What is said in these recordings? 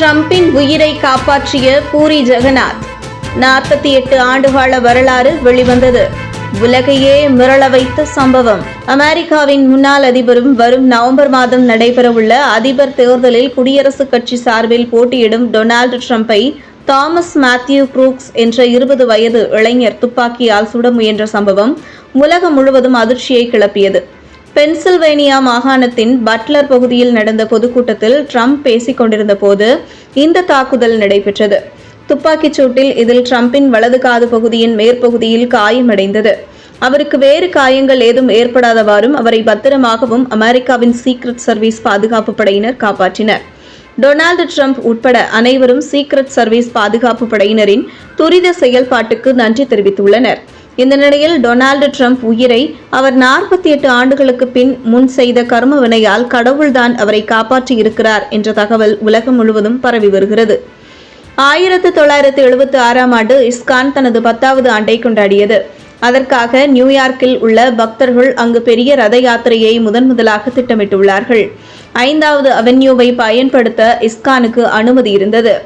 ட்ரம்பின் உயிரை காப்பாற்றிய பூரி ஜெகநாத். நாற்பத்தி எட்டு ஆண்டுகால வரலாறு வெளிவந்தது. உலகையே மிரள வைத்த சம்பவம். அமெரிக்காவின் முன்னாள் அதிபரும் வரும் நவம்பர் மாதம் நடைபெறவுள்ள அதிபர் தேர்தலில் குடியரசுக் கட்சி சார்பில் போட்டியிடும் டொனால்டு ட்ரம்பை தாமஸ் மேத்யூ ப்ரூக்ஸ் என்ற இருபது வயது இளைஞர் துப்பாக்கியால் சுட முயன்ற சம்பவம் உலகம் முழுவதும் அதிர்ச்சியை கிளப்பியது. பென்சில்வேனியா மாகாணத்தின் பட்லர் பகுதியில் நடந்த பொதுக்கூட்டத்தில் ட்ரம்ப் பேசிக் கொண்டிருந்த போது இந்த தாக்குதல் நடைபெற்றது. துப்பாக்கிச் சூட்டில் இதில் ட்ரம்பின் வலது காது பகுதியின் மேற்பகுதியில் காயமடைந்தது. அவருக்கு வேறு காயங்கள் ஏதும் ஏற்படாதவாறும் அவரை பத்திரமாகவும் அமெரிக்காவின் சீக்ரெட் சர்வீஸ் பாதுகாப்பு படையினர் காப்பாற்றினர். டொனால்டு ட்ரம்ப் உட்பட அனைவரும் சீக்ரெட் சர்வீஸ் பாதுகாப்பு படையினரின் துரித செயல்பாட்டுக்கு நன்றி தெரிவித்துள்ளனர். இந்த நிலையில் டொனால்டு ட்ரம்ப் உயிரை அவர் நாற்பத்தி எட்டு ஆண்டுகளுக்கு பின் முன் செய்த கர்ம வினையால் கடவுள்தான் அவரை காப்பாற்றி இருக்கிறார் என்ற தகவல் உலகம் முழுவதும் பரவி வருகிறது. ஆயிரத்து தொள்ளாயிரத்து எழுபத்தி ஆறாம் ஆண்டு இஸ்கான் தனது பத்தாவது ஆண்டை கொண்டாடியது. அதற்காக நியூயார்க்கில் உள்ள பக்தர்கள் அங்கு பெரிய ரத யாத்திரையை முதன் முதலாக திட்டமிட்டுள்ளார்கள். ஐந்தாவது அவென்யூவை பயன்படுத்த இஸ்கானுக்கு அனுமதி இருந்தது.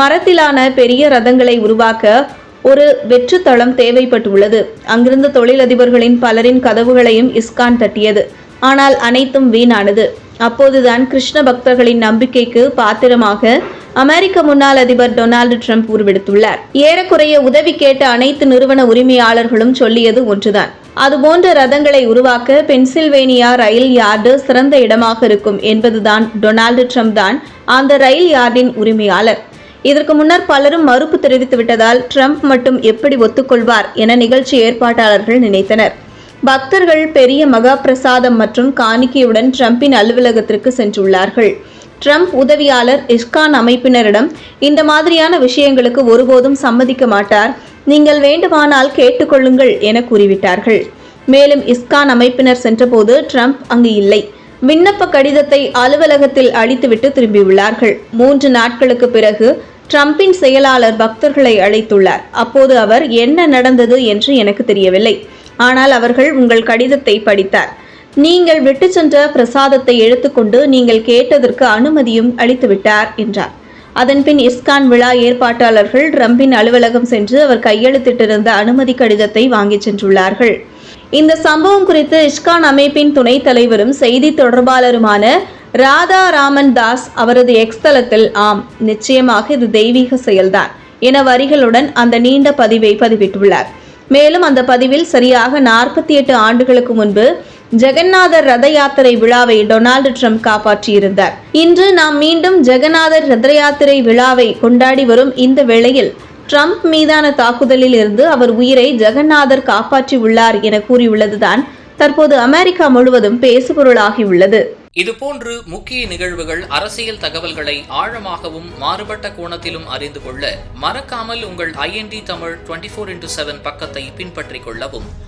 மரத்திலான பெரிய ரதங்களை உருவாக்க ஒரு வெற்றுத்தளம் தேவைப்பட்டுள்ளது. அங்கிருந்த தொழிலதிபர்களின் பலரின் கதவுகளையும் இஸ்கான் தட்டியது. ஆனால் அனைத்தும் வீணானது. அப்போதுதான் கிருஷ்ண பக்தர்களின் நம்பிக்கைக்கு பாத்திரமாக அமெரிக்க முன்னாள் அதிபர் டொனால்டு ட்ரம்ப் உருவெடுத்துள்ளார். ஏறக்குறைய உதவி கேட்ட அனைத்து நிறுவன உரிமையாளர்களும் சொல்லியது ஒன்றுதான். அதுபோன்ற ரதங்களை உருவாக்க பென்சில்வேனியா ரயில் யார்டு சிறந்த இடமாக இருக்கும் என்பதுதான் டொனால்டு ட்ரம்ப் தான் அந்த ரயில் யார்டின் உரிமையாளர். இதற்கு முன்னர் பலரும் மறுப்பு தெரிவித்து விட்டதால் ட்ரம்ப் மட்டும் எப்படி ஒத்துக்கொள்வார் என நிகழ்ச்சி ஏற்பாட்டாளர்கள் நினைத்தனர். பக்தர்கள் பெரிய மகா பிரசாதம் மற்றும் காணிக்கையுடன் ட்ரம்பின் அலுவலகத்திற்கு சென்றுள்ளார்கள். ட்ரம்ப் உதவியாளர் இஸ்கான் அமைப்பினரிடம் இந்த மாதிரியான விஷயங்களுக்கு ஒருபோதும் சம்மதிக்க மாட்டார். நீங்கள் வேண்டுமானால் கேட்டுக்கொள்ளுங்கள் என கூறிவிட்டார்கள். மேலும் இஸ்கான் அமைப்பினர் சென்றபோது ட்ரம்ப் அங்கு இல்லை. விண்ணப்ப கடிதத்தை அலுவலகத்தில் அளித்துவிட்டு திரும்பியுள்ளார்கள். மூன்று நாட்களுக்கு பிறகு ட்ரம்பின் செயலாளர் பக்தர்களை அழைத்துள்ளார். அப்போது அவர் என்ன நடந்தது என்று எனக்கு தெரியவில்லை. ஆனால் அவர்கள் உங்கள் கடிதத்தை படித்தார். நீங்கள் விட்டு சென்ற பிரசாதத்தை எடுத்துக்கொண்டு நீங்கள் கேட்டதற்கு அனுமதியும் அளித்துவிட்டார் என்றார். அதன்பின் இஸ்கான் விழா ஏற்பாட்டாளர்கள் ட்ரம்பின் அலுவலகம் சென்று அவர் கையெழுத்திட்டிருந்த அனுமதி கடிதத்தை வாங்கிச் சென்றுள்ளார்கள். இந்த சம்பவம் குறித்து இஸ்கான் அமைப்பின் துணைத் தலைவரும் செய்தி தொடர்பாளருமான ராதா ராமன் தாஸ் அவரது எக்ஸ் தளத்தில் ஆம் நிச்சயமாக இது தெய்வீக செயல்தான் என வரிகளுடன் அந்த நீண்ட பதிவை பதிவிட்டுள்ளார். மேலும் அந்த பதிவில் சரியாக நாற்பத்தி எட்டு ஆண்டுகளுக்கு முன்பு ஜெகநாதர் ரத யாத்திரை விழாவை டொனால்டு ட்ரம்ப் காப்பாற்றியிருந்தார். இன்று நாம் மீண்டும் ஜெகநாதர் ரத யாத்திரை விழாவை கொண்டாடி வரும் இந்த வேளையில் ட்ரம்ப் மீதான தாக்குதலில் இருந்து அவர் உயிரை ஜெகநாதர் காப்பாற்றி உள்ளார் என கூறியுள்ளதுதான் தற்போது அமெரிக்கா முழுவதும் பேசுபொருளாகியுள்ளது. இதுபோன்று முக்கிய நிகழ்வுகள் அரசியல் தகவல்களை ஆழமாகவும் மாறுபட்ட கோணத்திலும் அறிந்து கொள்ள மறக்காமல் உங்கள் I N D Tamil twenty four into seven பக்கத்தை பின்பற்றிக் கொள்ளவும்.